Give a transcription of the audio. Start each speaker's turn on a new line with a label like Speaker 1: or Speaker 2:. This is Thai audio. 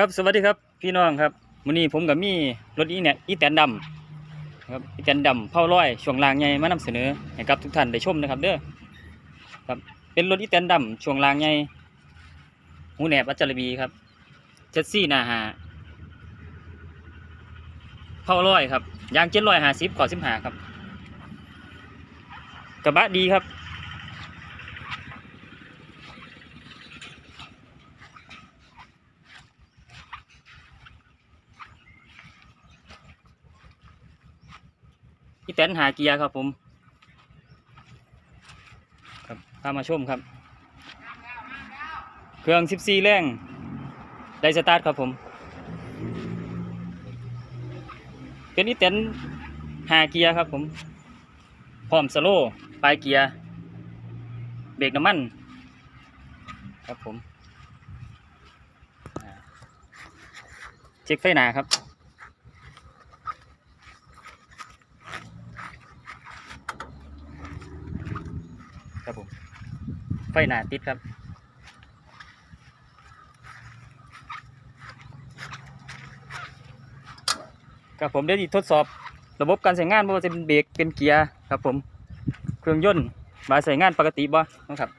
Speaker 1: ครับสวัสดีครับพี่น้องครับวันนี้ผมกับมีรถอีเนี่ยอีแตนดำครับอีแตนดำเผาร้อยช่วงล่างใหญ่มานำเสนอให้กับทุกท่านได้ชมนะครับเด้อครับเป็นรถอีแตนดำช่วงล่างใหญ่หูแหนบอัจจารบีครับเจ็ดซี่นาหาเผาร้อยครับยางเจ็ดร้อยห้าสิบขอสิบห้าครับกระบะดีครับ อีแตนหาเกียร์ครับผม ครับพามาชมครับ เครื่อง 14 แรง ไดสตาร์ทครับผม เป็นอีแตนหาเกียร์ครับผม พร้อมสโลว์ปลายเกียร์ เบรกน้ำมัน ครับผม เช็คไฟหนาครับผม ไฟหนาติดครับครับผมเดี๋ยวจะทดสอบระบบการใช้งานว่าจะเป็นเบรกเป็นเกียร์ครับผมเครื่องยนต์มาใช้งานปกติบ่นะครับ